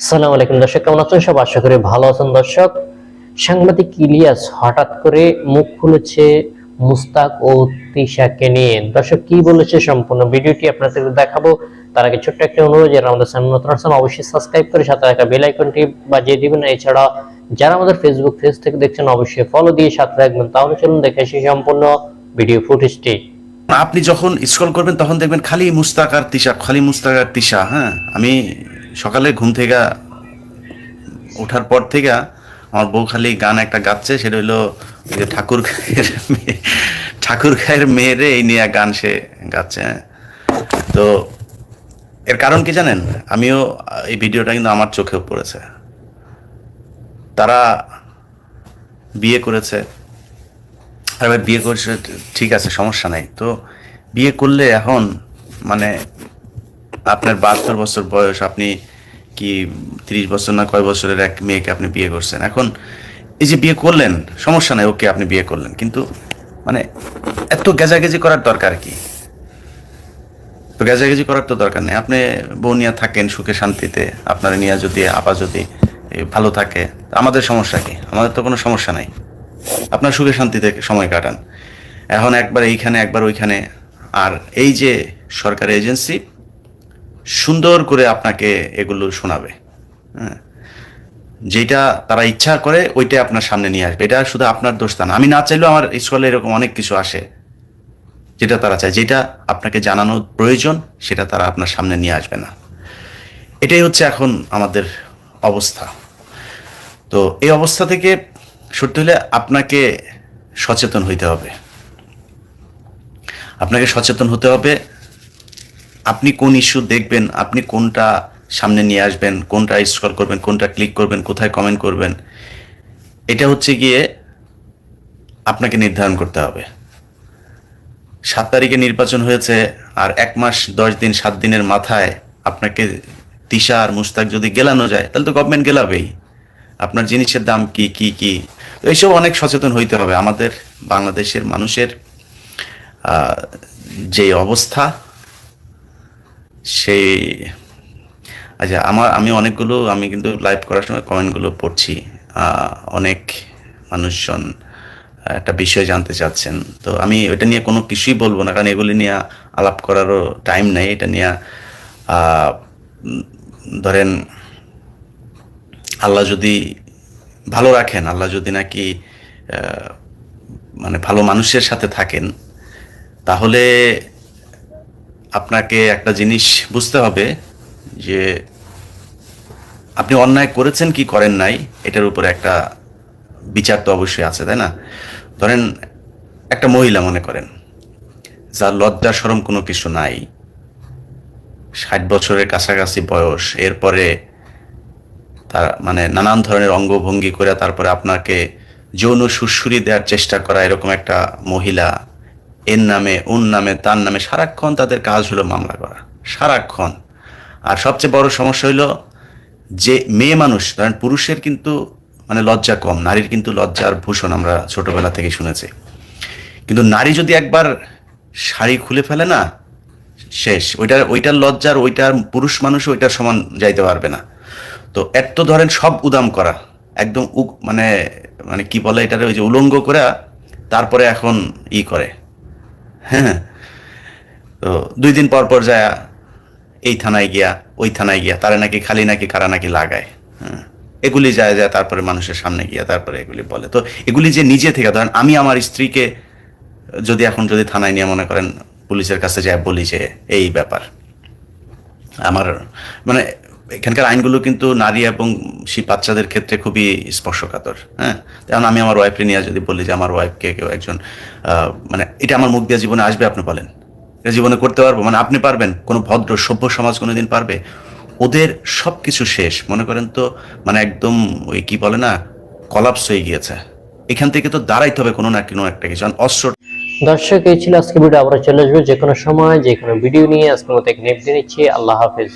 সালাম আলাইকুম দর্শক, কেমন আছেন সব? আশা করি ভালো আছেন দর্শক। সাংবাদিক ইলিয়াস হঠাৎ করে মুখ খুলেছে মুস্তাক ও তিশাকে নিয়ে। দর্শক, কি বলেছে সম্পূর্ণ ভিডিওটি আপনাদের দেখাবো। তার আগে ছোট্ট একটা অনুরোধ, যারা আমাদের চ্যানেল নতুন অবশ্যই সাবস্ক্রাইব করে সাথে রাখা বেল আইকনটি দিবেন। এছাড়া যারা আমাদের ফেসবুক পেজ থেকে দেখছেন, অবশ্যই ফলো দিয়ে সাথে রাখবেন তাহলে চলুন দেখে আসি সম্পূর্ণ ভিডিও ফুটেজটি আপনি যখন স্ক্রল করবেন, তখন দেখবেন খালি মুস্তাক আর খালি মুস্তাক আর তিশা হ্যাঁ? আমি সকালে ঘুম থেকে ওঠার পর থেকে আমার বউ খালি গান একটা গাচ্ছে, সেটা হলো যে ঠাকুর মেয়ে, ঠাকুর গায়ের মেয়েরে এই নিয়ে গান সে গাচ্ছে। তো এর কারণ কি জানেন? আমিও এই ভিডিওটা কিন্তু আমার চোখেও পড়েছে। তারা বিয়ে করেছে। আর বিয়ে করছে, ঠিক আছে, সমস্যা নাই। তো বিয়ে করলে এখন মানে আপনার বাহাত্তর বছর বয়স, আপনি কি তিরিশ বছর না কয় বছরের এক মেয়েকে আপনি বিয়ে করছেন? এখন এই যে বিয়ে করলেন, সমস্যা নাই, ওকে আপনি বিয়ে করলেন, কিন্তু মানে এত গেজাগেজি করার দরকার কি? তো গেজাগেজি করার তো দরকার নেই। আপনি বউ নিয়ে থাকেন সুখে শান্তিতে, আপনার নিয়ে যদি, আপা যদি ভালো থাকে আমাদের সমস্যা কি? আমাদের তো কোনো সমস্যা নাই। আপনার সুখে শান্তিতে সময় কাটান। এখন একবার এইখানে, একবার ওইখানে। আর এই যে সরকারি এজেন্সি সুন্দর করে আপনাকে এগুলো শোনাবে। হ্যাঁ। যেটা তারা ইচ্ছা করে, ওইটাই আপনার সামনে নিয়ে আসবে। এটা শুধু আপনার দোষ তা না। আমি না চাইলেও আমার স্কুলে এরকম অনেক কিছু আসে, যেটা তারা চায়। যেটা আপনাকে জানানোর প্রয়োজন, সেটা তারা আপনার সামনে নিয়ে আসবে না। এটাই হচ্ছে এখন আমাদের অবস্থা। তো এই অবস্থা থেকে সরতে হলে আপনাকে সচেতন হইতে হবে। আপনাকে সচেতন হতে হবে আপনি কোন ইস্যু দেখবেন, আপনি কোনটা সামনে নিয়ে আসবেন, কোনটা স্ক্রল করবেন, কোনটা ক্লিক করবেন, কোথায় কমেন্ট করবেন, এটা হচ্ছে গিয়ে আপনাকে নির্ধারণ করতে হবে। সাত তারিখে নির্বাচন হয়েছে আর এক মাস, দশ দিন, সাত দিনের মাথায় আপনাকে তিশা আর মুস্তাক যদি গেলানো যায়, তাহলে তো গভর্নমেন্ট গেলাবেই। আপনার জিনিসের দাম কি কি কি? তো এইসব অনেক সচেতন হইতে হবে। আমাদের বাংলাদেশের মানুষের যে অবস্থা সেই আচ্ছা আমার, আমি অনেকগুলো, আমি কিন্তু লাইভ করার সময় কমেন্টগুলো পড়ছি। অনেক মানুষজন একটা বিষয় জানতে চাচ্ছেন। তো আমি এটা নিয়ে কোনো কিছুই বলব না, কারণ এগুলি নিয়ে আলাপ করারও টাইম নেই। এটা নিয়ে ধরেন, আল্লাহ যদি ভালো রাখেন, আল্লাহ যদি নাকি মানে ভালো মানুষের সাথে থাকেন, তাহলে আপনাকে একটা জিনিস বুঝতে হবে যে আপনি অন্যায় করেছেন কি করেন নাই, এটার উপরে একটা বিচার তো অবশ্যই আছে, তাই না? ধরেন একটা মহিলা মনে করেন, যার লজ্জা সরম কোনো কিছু নাই, ষাট বছরের কাছাকাছি বয়স, এরপরে তার মানে নানান ধরনের অঙ্গভঙ্গি করে তারপরে আপনাকে যৌন সুশ্রুরি দেওয়ার চেষ্টা করা এরকম একটা মহিলা এর নামে, ওর নামে, তার নামে সারাক্ষণ তাদের কাজ হলো মামলা করা। সারাক্ষণ। আর সবচেয়ে বড় সমস্যা হইল যে মেয়ে মানুষ ধরেন পুরুষের কিন্তু মানে লজ্জা কম, নারীর কিন্তু লজ্জার ভূষণ আমরা ছোটবেলা থেকে শুনেছি। কিন্তু নারী যদি একবার শাড়ি খুলে ফেলে না, শেষ। ওইটার ওইটার লজ্জার, ওইটার পুরুষ মানুষ ওইটার সমান যাইতে পারবে না। তো এর তো ধরেন সব উদাম করা, একদম মানে মানে কি বলে এটার, ওই যে উলঙ্গ করে, তারপরে এখন ই করে। হ্যাঁ। তো দুই দিন পর পর যায় এই থানায় গিয়া, ওই থানায় গিয়া, তারা নাকি খালি, নাকি কারা নাকি লাগায়। হ্যাঁ। এগুলি যায় যায় তারপরে মানুষের সামনে গিয়া তারপরে এগুলি বলে। তো এগুলি যে নিজে থেকে, ধরেন আমি আমার স্ত্রীকে যদি এখন যদি থানায় নিয়ে মনে করেন পুলিশের কাছে যায় বলি যে এই ব্যাপার। আমার মানে এখানকার আইনগুলো কিন্তু নারী এবং সেই বাচ্চাদের ক্ষেত্রে খুবই স্পর্শকাতর হ্যাঁ? তেমন আমি আমার ওয়াইফকে নিয়ে যদি বলি যে আমার ওয়াইফকে কেউ একজন মানে এটা আমার মুখ দিয়ে জীবনে আসবে, আপনি বলেন। এটা জীবনে করতে পারব? মানে আপনি পারবেন? কোনো ভদ্র, সভ্য সমাজ কোনোদিন পারবে? ওদের সব কিছু শেষ। মনে করেন তো মানে একদম ওই কি বলে না কলাপস হয়ে গিয়েছে। এখান থেকে তো দাঁড়াইতে হবে কোনো না কোনো একটা কিছু। অস্ত্র দর্শক, এই ছিল আজকে ভিডিও। আবার চলে আসবে যে কোনো সময় যে কোনো ভিডিও নিয়ে। আজকের মতো এখানে বিদায় নিচ্ছি। আল্লাহ হাফেজ।